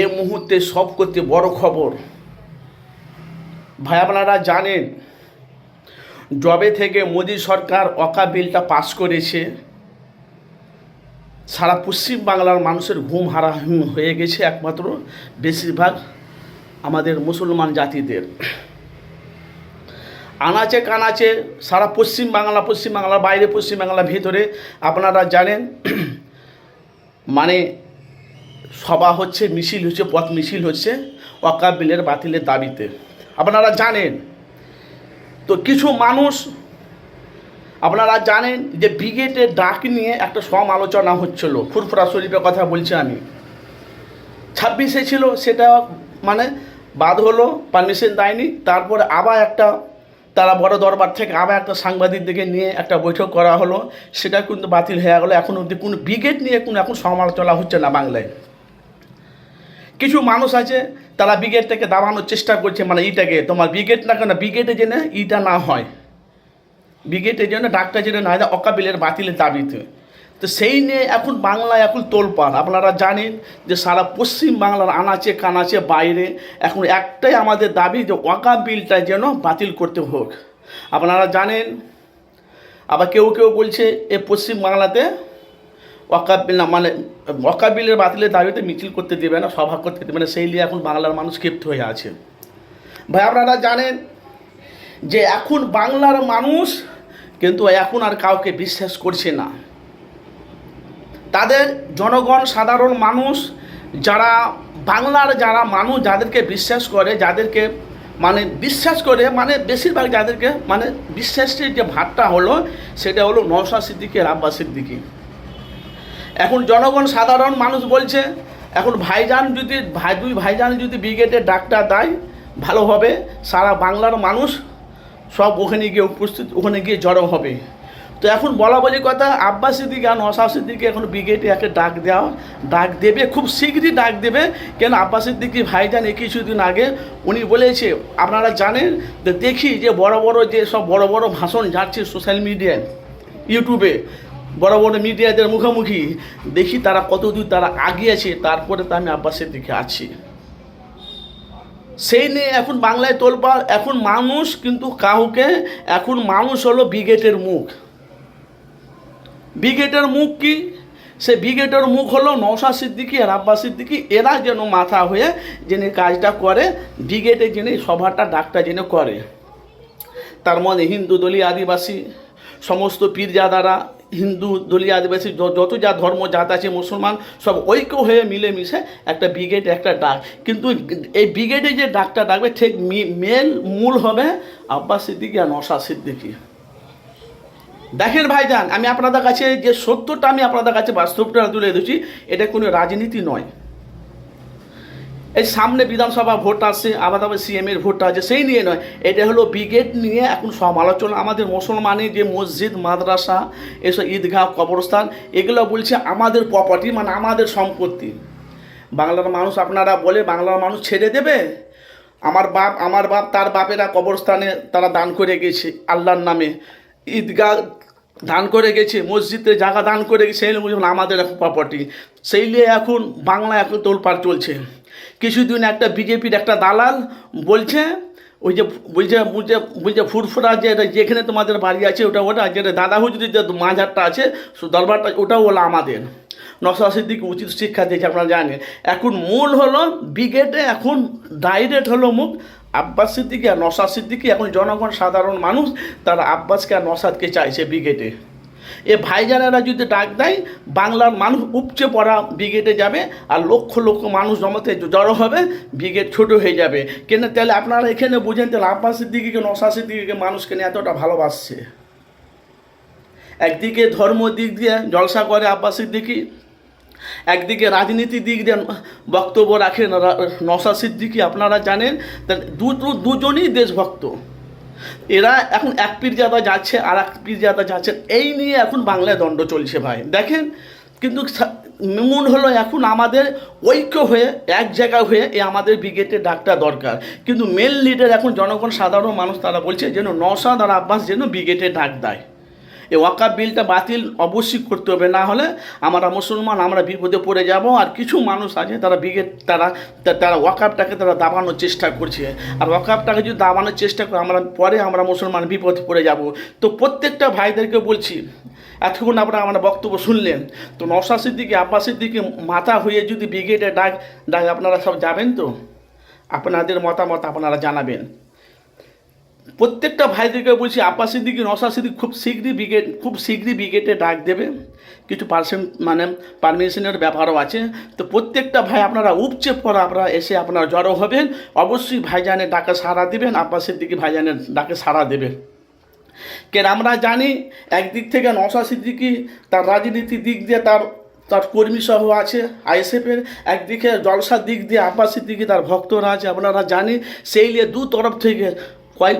এ মুহূর্তে সব করতে বড় খবর। ভাই আপনারা জানেন জবে থেকে মোদী সরকার অকা বিলটা পাস করেছে, সারা পশ্চিম বাংলার মানুষের ঘুম হারাহিম হয়ে গেছে একমাত্র বেশিরভাগ আমাদের মুসলমান জাতিদের। আনাচে কানাচে সারা পশ্চিম বাংলা পশ্চিম বাংলার বাইরে পশ্চিম বাংলার ভিতরে, আপনারা জানেন মানে সভা হচ্ছে, মিছিল হচ্ছে, পথ মিছিল হচ্ছে ওয়াকা বিলের বাতিলের দাবিতে। আপনারা জানেন, তো কিছু মানুষ আপনারা জানেন যে ব্রিগেডের ডাক নিয়ে একটা সমালোচনা হচ্ছিল, ফুরফুরা শরীফের কথা বলছি আমি। ছাব্বিশে ছিল, সেটা মানে বাদ হলো পারমিশন দেয়নি, তারপরে আবার একটা তারা বড় দরবার থেকে আবার একটা সাংবাদিকদেরকে নিয়ে একটা বৈঠক করা হলো, সেটা কিন্তু বাতিল হয়ে গেলো, এখন অবধি কোনো ব্রিগেড নিয়ে কোনো এখন সমালোচনা হচ্ছে না বাংলায়। কিছু মানুষ আছে, তারা ব্রিগেডটাকে দাবানোর চেষ্টা করছে মানে ইটাকে। তোমার ব্রিগেড না কেন ব্রিগেডে যেন ইটা না হয়। ব্রিগেডের জন্য ডাক্তার যেন না অকাবিলের বাতিলের দাবিতে। তো সেই নিয়ে এখন বাংলায় এখন তোলপাড়। আপনারা জানেন যে সারা পশ্চিম বাংলার আনাচে কানাচে বাইরে এখন একটাই আমাদের দাবি যে ওয়াকা বিলটা যেন বাতিল করতে হোক। আপনারা জানেন, আবার কেউ কেউ বলছে, এ পশ্চিম বাংলাতে ওয়াকা বিল না মানে ওয়াকা বিলের বাতিলের দাবিতে মিছিল করতে দেবে না, সভা করতে দেবে না। সেই নিয়ে এখন বাংলার মানুষ ক্ষিপ্ত হয়ে আছে। ভাই, আপনারা জানেন যে এখন বাংলার মানুষ কিন্তু এখন আর কাউকে বিশ্বাস করছে না। তাদের জনগণ, সাধারণ মানুষ, যারা, বাংলার যারা মানুষ, যাদেরকে বিশ্বাস করে, যাদেরকে মানে বিশ্বাস করে মানে বেশিরভাগ যাদেরকে মানে বিশ্বাসের যে ভাতটা হলো, সেটা হলো নওশা সিদ্দিকি আর আব্বাস সিদ্দিকি। এখন জনগণ সাধারণ মানুষ বলছে, এখন ভাইজান যদি, ভাই দুই ভাইজান যদি ব্রিগেডের ডাক্তার দেয়, ভালো হবে। সারা বাংলার মানুষ সব ওখানে গিয়ে উপস্থিত, ওখানে গিয়ে জড়ো হবে। তো এখন বলা বলি কথা, আব্বাস সিদ্দিকি আর নশা সিদ্দিকি এখন ব্রিগেডে একটা ডাক দেওয়া, ডাক দেবে, খুব শীঘ্রই ডাক দেবে। কেন আব্বাস সিদ্দিকি ভাইজান এই কিছুদিন আগে উনি বলেছে, আপনারা জানেন দেখি যে বড় বড় যে সব বড় বড় ভাষণ যাচ্ছে সোশ্যাল মিডিয়ায় ইউটিউবে বড় বড় মিডিয়াদের মুখোমুখি। দেখি তারা কতদূর তারা আগিয়েছে, তারপরে তো আমি আব্বাসের দিকে আছি। সেই নিয়ে এখন বাংলায় তোলপাড়, এখন মানুষ কিন্তু কাউকে, এখন মানুষ হলো ব্রিগেডের মুখ। ব্রিগেডের মুখ কি? সে ব্রিগেডের মুখ হলো নৌসা সিদ্দিকি আর আব্বাস সিদ্দিকি। এরা যেন মাথা হয়ে যিনি কাজটা করে ব্রিগেডে যিনি সভাটা, ডাকটা যিনি করে। তার মধ্যে হিন্দু দলীয় আদিবাসী, সমস্ত পীরজাদারা হিন্দু দলীয় আদিবাসী যত যা ধর্ম, জাত আছে, মুসলমান, সব ঐক্য হয়ে মিলেমিশে একটা ব্রিগেড, একটা ডাক। কিন্তু এই ব্রিগেডে যে ডাকটা ডাকবে, ঠিক মেল মূল হবে আব্বাস সিদ্দিকি আর নশা সিদ্দিকি। দেখেন ভাইজান, আমি আপনাদের কাছে যে সত্যটা আমি আপনাদের কাছে বাস্তবটা তুলে দিচ্ছি এটা কোনো রাজনীতি নয়। এই সামনে বিধানসভা ভোট আসছে, আবার আবার সিএমের ভোটটা আছে সেই নিয়ে নয়। এটা হলো ব্রিগেড নিয়ে এখন সমালোচনা। আমাদের মুসলমানের যে মসজিদ, মাদ্রাসা, এসব ঈদগাহ, কবরস্থান, এগুলো বলছে আমাদের প্রপার্টি মানে আমাদের সম্পত্তি। বাংলার মানুষ আপনারা বলে বাংলার মানুষ ছেড়ে দেবে? আমার বাপ আমার বাপ, তার বাপেরা কবরস্থানে তারা দান করে গেছে আল্লাহর নামে। ঈদগাহ দান করে গেছে, মসজিদে জায়গা দান করে গেছে, সেই বুঝবেন আমাদের এখন প্রপার্টি সেই নিয়ে এখন বাংলা এখন তোলপাড় চলছে। কিছুদিন একটা বিজেপির একটা দালাল বলছে, ওই যে বলছে বলছে বলছে ফুরফুরা যে, যেখানে তোমাদের বাড়ি আছে, ওটা ওটা, যেটা দাদা হুজুরির যে মাঝারটা আছে দরবারটা, ওটাও হলো আমাদের। নশা সিদ্দিক উচিত শিক্ষা দিয়েছে, আপনারা জানেন। এখন মূল হলো ব্রিগেডে এখন ডাইরেক্ট হলো মুখ আব্বাস সিদ্দিকি আর নসাদ সিদ্দিকি এখন জনগণ সাধারণ মানুষ, তারা আব্বাসকে আর নসাদকে চাইছে ব্রিগেডে এ ভাইজানেরা যদি ডাক দেয়, বাংলার মানুষ উপচে পড়া ব্রিগেডে যাবে আর লক্ষ লক্ষ মানুষ জমাতে জড়ো হবে ব্রিগেড ছোট হয়ে যাবে। কেন তাহলে আপনারা এখানে বুঝেন তাহলে আব্বাস সিদ্দিকিকে নশা সিদ্দিকিকে মানুষকে নিয়ে এতটা ভালোবাসছে? একদিকে ধর্ম দিক দিয়ে জলসা করে আব্বাস সিদ্দিকি একদিকে রাজনীতি দিক দিয়ে বক্তব্য রাখেন নওশাদ সিদ্দিকি, আপনারা জানেন দুজনই দেশভক্ত। এরা এখন এক পীরজাদা যাচ্ছে আর এক পীরজাদা যাচ্ছে, এই নিয়ে এখন বাংলায় দণ্ড চলছে ভাই। দেখেন, কিন্তু মন হলো এখন আমাদের ঐক্য হয়ে, এক জায়গা হয়ে এ আমাদের ব্রিগেডের ডাকটা দরকার। কিন্তু মেন লিডার এখন জনগণ, সাধারণ মানুষ, তারা বলছে যেন নওশাদ আর আব্বাস যেন ব্রিগেডে ডাক দেয়। এই ওয়াকাপ বিলটা বাতিল অবশ্যই করতে হবে, না হলে আমরা মুসলমান, আমরা বিপদে পড়ে যাব। আর কিছু মানুষ আছে তারা বিগেট তারা তারা ওয়াকাপটাকে তারা দাবানোর চেষ্টা করছে। আর ওয়াকাপটাকে যদি দাবানোর চেষ্টা করে, আমরা পরে আমরা মুসলমান বিপদে পড়ে যাব। তো প্রত্যেকটা ভাইদেরকে বলছি, এতক্ষণ আপনারা আমরা বক্তব্য শুনলেন। তো নশাশির দিকে, আব্বাসের দিকে মাথা হয়ে যদি ব্রিগেডে ডাক ডাক আপনারা সব যাবেন তো? আপনাদের মতামত আপনারা জানাবেন। প্রত্যেকটা ভাইদেরকে বলছি আব্বাসের দিকে নশাশির দিকে খুব শীঘ্রই ব্রিগেড খুব শীঘ্রই ব্রিগেডে ডাক দেবে। কিছু পার্সেন্ট মানে পারমিশনের ব্যাপারও আছে। তো প্রত্যেকটা ভাই আপনারা উপচে পর আপনারা এসে আপনারা জড়ো হবেন। অবশ্যই ভাইজানের ডাকে সাড়া দেবেন আব্বাসের দিকে ভাইজানের ডাকে সাড়া দেবেন। কেন আমরা জানি, একদিক থেকে নশা সিদ্দিকি তার রাজনীতি দিক দিয়ে তার তার কর্মী সহ আছে, আইএসএফের। একদিকে জলসার দিক দিয়ে আব্বাস সিদ্দিকি তার ভক্তরা আছে। আপনারা জানি সেই নিয়ে দু তরফ থেকে কয়েক